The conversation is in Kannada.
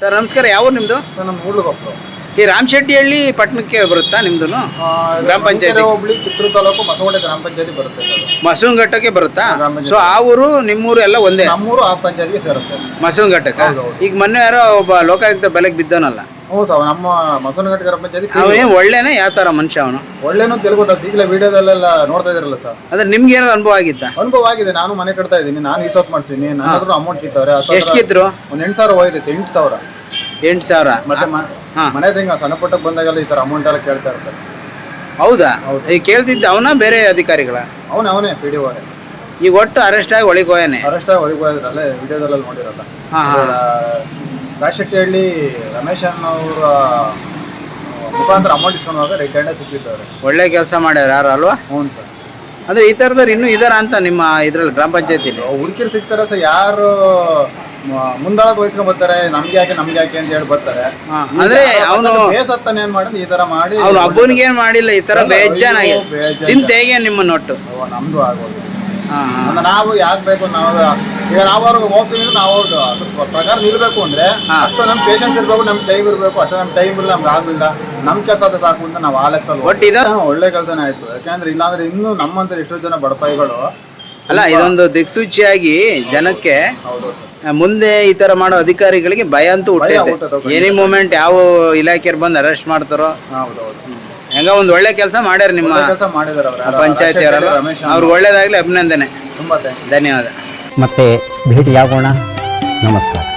ಸರ್ ನಮಸ್ಕಾರ. ಯಾವ ನಿಮ್ದು? ಸರ್ ನಮ್ಮ ಮೂಡ್ಲಗೊಪ್ಪರು ಈ ರಾಮಶೆಟ್ಟಿಹಳ್ಳಿ ಪಟ್ಟಣಕ್ಕೆ ಬರುತ್ತಾ ನಿಮ್ದು ಗ್ರಾಮ ಪಂಚಾಯತ್. ಹೋಬಳಿ ಕಿತ್ತೂರು ತಾಲೂಕು ಮಸವಡೆ ಗ್ರಾಮ ಪಂಚಾಯತಿ ಬರುತ್ತೆ ಸರ್. ಮಸೂಂಘಟ್ಟಕ್ಕೆ ಬರುತ್ತಾ? ಗ್ರಾಮ ಪಂಚಾಯತಿ. ಸೊ ಆ ಊರು ನಿಮ್ಮೂರು ಎಲ್ಲ ಒಂದೇ? ನಮ್ಮೂರು ಆ ಪಂಚಾಯತ್ಗೆ ಸೇರುತ್ತೆ. ಮಸೂಂಘಟ್ಟಕ್ಕೆ ಹೌದು, ಹೌದು. ಈಗ ಮೊನ್ನೆ ಯಾರೋ ಒಬ್ಬ ಲೋಕಾಯುಕ್ತ ಬೆಲೆಗೆ ಬಿದ್ದವನಲ್ಲ? ಹ್ಞೂ ಸರ್ ನಮ್ಮ ಮಸವನಘಟ್ಟ ಗ್ರಾಮ ಪಂಚಾಯತಿ ಅವನೇನು ಒಳ್ಳೆನೇ ಯಾವ ಥರ ಮನುಷ್ಯ ಅವನು? ಒಳ್ಳೆನೂ ತೆಲುಗು ಗೊತ್ತಾಗ್ತದೆ ಈಗಲೇ ವಿಡಿಯೋದಲ್ಲೆಲ್ಲ ನೋಡ್ತಾ ಇದ್ರಲ್ಲ ಸರ್. ಅಂದ್ರೆ ನಿಮ್ಗೆ ಏನಾದ್ರು ಅನುಭವ ಆಗಿತ್ತಾ ಅನುಭವ ಆಗಿದೆ ನಾನು ಮನೆ ಕಟ್ತಾ ಇದ್ದೀನಿ ನಾನು ಈ ಮಾಡ್ತೀನಿ ನಾನು ಅಮೌಂಟ್ ಕಿತ್ತವ್ರೆ ಎಷ್ಟಿದ್ರು? ಒಂದ್ ಎಂಟು ಸಾವಿರ ಹೋಯ್ತೈತೆ ಎಂಟು ಸಾವಿರ. ಎಂಟು ಸಾವಿರ. ಮತ್ತೆ. ಮನೆ ಹಿಂಗ ಸಣ್ಣ ಪುಟ್ಟ ಬಂದಾಗೆಲ್ಲ ಈ ತರ ಅಮೌಂಟ್ ಎಲ್ಲ ಕೇಳ್ತಾ ಇರ್ತಾರೆ. ಹೌದಾ. ಈಗ ಕೇಳ್ತಿದ್ದ ಅವನ ಬೇರೆ ಅಧಿಕಾರಿಗಳ? ಅವನ ಅವನೇ ಪಿ ಡಿ ಅವರೇ. ಈಗ ಒಟ್ಟು ಅರೆಸ್ಟ್ ಆಗಿ ಒಳಗೆ ಹೋಯನೆ ಅರೆಸ್ಟ್ ಹೊರಗೆ ಹೋಗಿದ್ರಲ್ಲ ವಿಡಿಯೋದಲ್ಲೆಲ್ಲ ನೋಡಿರಲ್ಲ. ರಾಜಶೆಟ್ಟಿಹಳ್ಳಿ ರಮೇಶ್ ಅನ್ನೋರ ಮುಖಾಂತರ ಅಮೌಂಟ್ ಇಸ್ಕೊಂಡು ಹೋದಾಗ ರೈಟ್ ಹ್ಯಾಂಡೇ ಸಿಕ್ಕಿದ್ದವ್ರೆ. ಒಳ್ಳೆ ಕೆಲಸ ಮಾಡ್ಯಾರ ಯಾರು ಅಲ್ವಾ? ಹ್ಞೂ ಸರ್. ಅಂದ್ರೆ ಈ ಥರದವ್ರು ಇನ್ನೂ ಇದಾರ ಅಂತ ನಿಮ್ಮ ಇದ್ರಲ್ಲಿ ಗ್ರಾಮ ಪಂಚಾಯತಿಲಿ? ಹುಡುಕಿರು ಸಿಗ್ತಾರೆ ಸರ್ ಯಾರು ಮುಂದಾಳದ ವಹಿಸ್ಕೊಂಡ್ ಬರ್ತಾರೆ ನಮ್ಗೆ ಯಾಕೆ ನಮ್ಗೆ ಯಾಕೆ ಅಂತ ಹೇಳಿ ಬರ್ತಾರೆ. ಅಂದ್ರೆ ಅವನು ಬೇಸತ್ತಾನೆ ಏನ್ ಮಾಡಿದ್ ಈ ತರ ಮಾಡಿ ಅವನು ಹಬ್ಬನಿಗೆ ಏನ್ ಮಾಡಿಲ್ಲ ಈ ತರ ಬೇಜಾನಾಗಿ ಅಯ್ಯೋ, ತಿಂತ ಹೇಗೆ ನಿಮ್ಮ ನೊಟ್ಟು. ನಮ್ದು ಆಗೋದು ಅಂದ್ರೆ ನಾವು ಯಾಕೆ ಬೇಕು ನಾವು ಈಗ ನಾವು ಅವ್ರಿಗೆ ಹೋಗ್ತೀವಿ ಅಂದ್ರೆ ನಾವು ಅವ್ರದ್ದು ಅದ್ರ ಪ್ರಕಾರ ನಿಲ್ಬೇಕು ಅಂದ್ರೆ. ಅಷ್ಟು ನಮ್ ಪೇಷನ್ಸ್ ಇರ್ಬೇಕು ನಮ್ ಟೈಮ್ ಇರ್ಬೇಕು ಅಷ್ಟು ನಮ್ ಟೈಮ್ ಇಲ್ಲ ನಮ್ಗೆ ಆಗ್ಲಿಲ್ಲ ನಮ್ ಕೆಲಸ ಅದ ಸಾಕು ಅಂತ ನಾವು ಆ ಲೆಕ್ಕದಲ್ಲಿ ಹಾ, ಒಳ್ಳೆ ಕೆಲಸನೇ ಆಯ್ತು. ಯಾಕಂದ್ರೆ ಇಲ್ಲಾಂದ್ರೆ ಇನ್ನು ನಮ್ಮಂತ ಎಷ್ಟೋ ಜನ ಬಡಪಾಯಿಗಳು ಅಲ್ಲ ಇದೊಂದು ದಿಕ್ಸೂಚಿಯಾಗಿ ಜನಕ್ಕೆ ಮುಂದೆ ಈ ತರ ಮಾಡೋ ಅಧಿಕಾರಿಗಳಿಗೆ ಭಯ ಅಂತೂ ಹುಟ್ಟಿದೆ ಎನಿ ಮೂಮೆಂಟ್ ಯಾವ ಇಲಾಖೆಯವ್ರು ಬಂದು ಅರೆಸ್ಟ್ ಮಾಡ್ತಾರೋ? ಹೌದೌದು ಹೌದು. ಹೆಂಗ ಒಂದ್ ಒಳ್ಳೆ ಕೆಲಸ ಮಾಡ್ಯಾರ ನಿಮ್ಮ ಕೆಲಸ ಮಾಡಿದಾರೆ ಅವ್ರು. ಪಂಚಾಯತಿ ಅವರಲ್ಲ ರಮೇಶ್ ಅವ್ರಿಗೆ ಒಳ್ಳೇದಾಗ್ಲಿ ಅಭಿನಂದನೆ. ತುಂಬಾ ಧನ್ಯವಾದ. ಮತ್ತೆ ಭೇಟಿಯಾಗೋಣ. ನಮಸ್ಕಾರ.